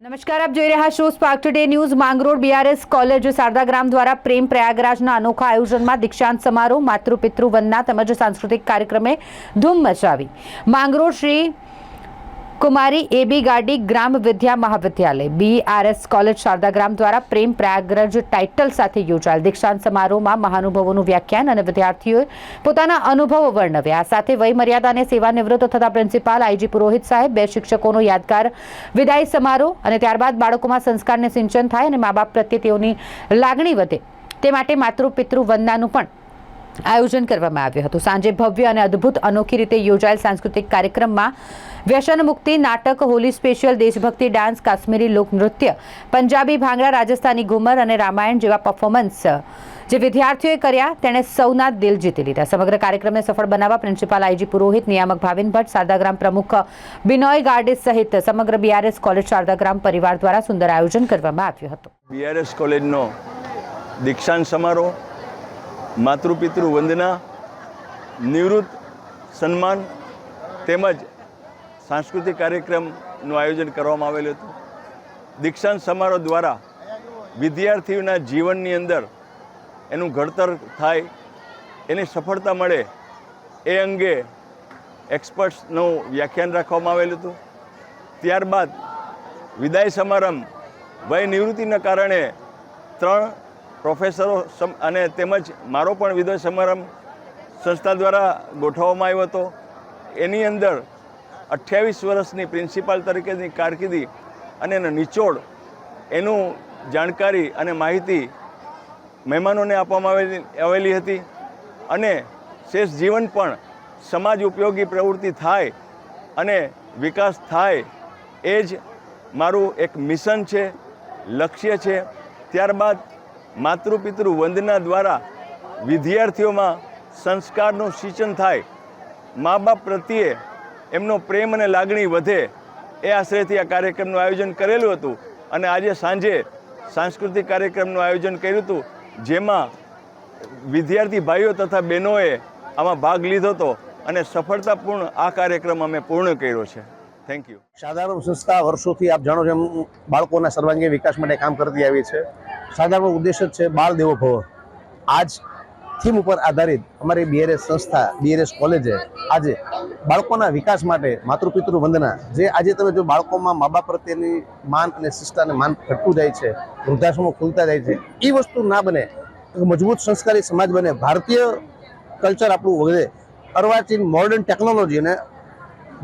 નમસ્કાર, આપ જોઈ રહ્યા છો Spark Today News Mangrol BRS college Sharadagram દ્વારા પ્રેમ પ્રયાગરાજના અનોખા આયોજનમાં દીક્ષાંત સમારોહ માતૃપિતૃ વંદના તેમજ સાંસ્કૃતિક કાર્યક્રમે ધૂમ મચાવી. માંગરોળ શ્રી કુમારી એબી ગાડી ગ્રામ વિદ્યા મહાવિદ્યાલય બીઆરએસ કોલેજ શારદાગ્રામ દ્વારા પ્રેમ પ્રયાગરજ ટાઇટલ સાથે યોજાયેલ દીક્ષાંત સમારોહમાં મહાનુભાવોનું વ્યાખ્યાન અને વિદ્યાર્થીઓએ પોતાના અનુભવો વર્ણવ્યા. આ સાથે વયમર્યાદા અને સેવાનિવૃત્ત થતા પ્રિન્સિપાલ આઈજી પુરોહિત સાહેબ, બે શિક્ષકોનો યાદગાર વિદાય સમારોહ અને ત્યારબાદ બાળકોમાં સંસ્કારને સિંચન થાય અને મા બાપ પ્રત્યે તેઓની લાગણી વધે. તે માટે માતૃ પિતૃ વંદનાનું પણ આયોજન કરવામાં આવ્યું હતું. સાંજે ભવ્ય અને અદ્ભુત અનોખી રીતે યોજાયેલ સાંસ્કૃતિક કાર્યક્રમમાં વ્યસન મુક્તિ નાટક, હોલી સ્પેશિયલ, દેશભક્તિ, ડાન્સ, કાશ્મીરી લોકનૃત્ય પંજાબી, ભાંગડા, રાજસ્થાની ઘુમર અને રામાયણ જેવા પરફોર્મન્સ જે વિદ્યાર્થીઓએ કર્યા, તેણે સૌના દિલ જીતી લીધા. સમગ્ર કાર્યક્રમને સફળ બનાવવા પ્રિન્સિપાલ આઈજી પુરોહિત, નિયામક ભાવિન ભટ્ટ શારદાગ્રામ પ્રમુખ બિનોય ગાર્ડિસ સહિત સમગ્ર બીઆરએસ કોલેજ શારદાગ્રામ પરિવાર દ્વારા સુંદર આયોજન કરવામાં આવ્યું હતું. બીઆરએસ કોલેજનો દીક્ષાંત સમારોહ માતૃપિતૃ વંદના, નિવૃત્ત સન્માન તેમજ સાંસ્કૃતિક કાર્યક્રમનું આયોજન કરવામાં આવેલું હતું. દીક્ષાંત સમારોહ દ્વારા વિદ્યાર્થીઓના જીવનની અંદર એનું ઘડતર થાય, એની સફળતા મળે એ અંગે એક્સપર્ટ્સનું વ્યાખ્યાન રાખવામાં આવેલું હતું. ત્યારબાદ વિદાય સમારંભ વય નિવૃત્તિના કારણે ત્રણ પ્રોફેસરો અને તેમજ મારો પણ વિદાય સમારંભ સંસ્થા દ્વારા ગોઠવવામાં આવ્યો હતો. એની અંદર અઠ્યાવીસ વર્ષની પ્રિન્સિપાલ તરીકેની કારકિર્દી અને એનો નિચોડ એનું જાણકારી અને માહિતી મહેમાનોને આપવામાં આવેલી આવેલી હતી અને શેષ જીવન પણ સમાજ ઉપયોગી પ્રવૃત્તિ થાય અને વિકાસ થાય એ જ મારું એક મિશન છે, લક્ષ્ય છે. ત્યારબાદ માતૃપિતૃ વંદના દ્વારા વિદ્યાર્થીઓમાં સંસ્કારનું સિંચન થાય. મા બાપ પ્રત્યે એમનો પ્રેમ અને લાગણી વધે એ આશ્રયથી આ કાર્યક્રમનું આયોજન કરેલું હતું. અને આજે સાંજે સાંસ્કૃતિક કાર્યક્રમનું આયોજન કર્યું હતું, જેમાં વિદ્યાર્થી ભાઈઓ તથા બહેનોએ આમાં ભાગ લીધો હતો અને સફળતાપૂર્ણ આ કાર્યક્રમ અમે પૂર્ણ કર્યો છે. થેન્ક યુ સાધારણ સંસ્થા વર્ષોથી આપ જાણો છો એમ બાળકોના સર્વાંગીય વિકાસ માટે કામ કરતી આવી છે. સાધારણ ઉદ્દેશ જ છે બાળ દેવો ભવ. આજ થીમ ઉપર આધારિત અમારી બીઆરએસ સંસ્થા બીઆરએસ કોલેજે આજે બાળકોના વિકાસ માટે માતૃપિતૃ વંદના, જે આજે તમે જો બાળકોમાં મા બાપ પ્રત્યેની માન અને શિષ્ટાને માન ઘટતું જાય છે, વૃદ્ધાશ્રમો ખુલતા જાય છે એ વસ્તુ ના બને મજબૂત સંસ્કારી સમાજ બને, ભારતીય કલ્ચર આપણું વધે. અર્વાચીન મોડર્ન ટેકનોલોજી અને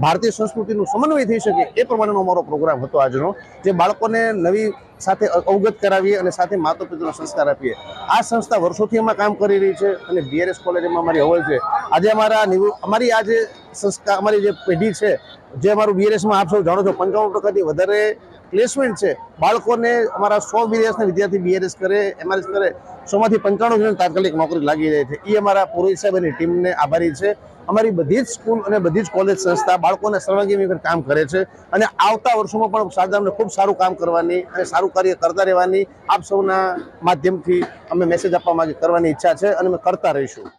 ભારતીય સંસ્કૃતિનું સમન્વય થઈ શકે એ પ્રમાણેનો અમારો પ્રોગ્રામ હતો આજનો, જે બાળકોને નવી સાથે અવગત કરાવીએ અને સાથે માતા પિતાનો સંસ્કાર આપીએ. આ સંસ્થા વર્ષોથી એમાં કામ કરી રહી છે અને બીઆરએસ કોલેજમાં અમારી અવલ છે. આજે અમારા અમારી આ જે સંસ્કાર અમારી જે પેઢી છે, જે અમારું બીઆરએસમાં આપ સૌ જાણો છો પંચાવન ટકાથી વધારે પ્લેસમેન્ટ છે. બાળકોને અમારા સો બીઆરએસના વિદ્યાર્થી બીઆરએસ કરે એમઆરએસ કરે, સોમાંથી પંચાણું જણ તાત્કાલિક નોકરી લાગી જાય છે. એ અમારા પુરોહિત સાહેબ અને ટીમને આભારી છે. અમારી બધી જ સ્કૂલ અને બધી જ કોલેજ સંસ્થા બાળકોને સર્વાંગી કામ કરે છે અને આવતા વર્ષોમાં પણ શારદામને ખૂબ સારું કામ કરવાની અને સારું કાર્ય કરતા રહેવાની આપ સૌના માધ્યમથી અમે મેસેજ આપવા માંગે કરવાની ઈચ્છા છે અને અમે કરતા રહીશું.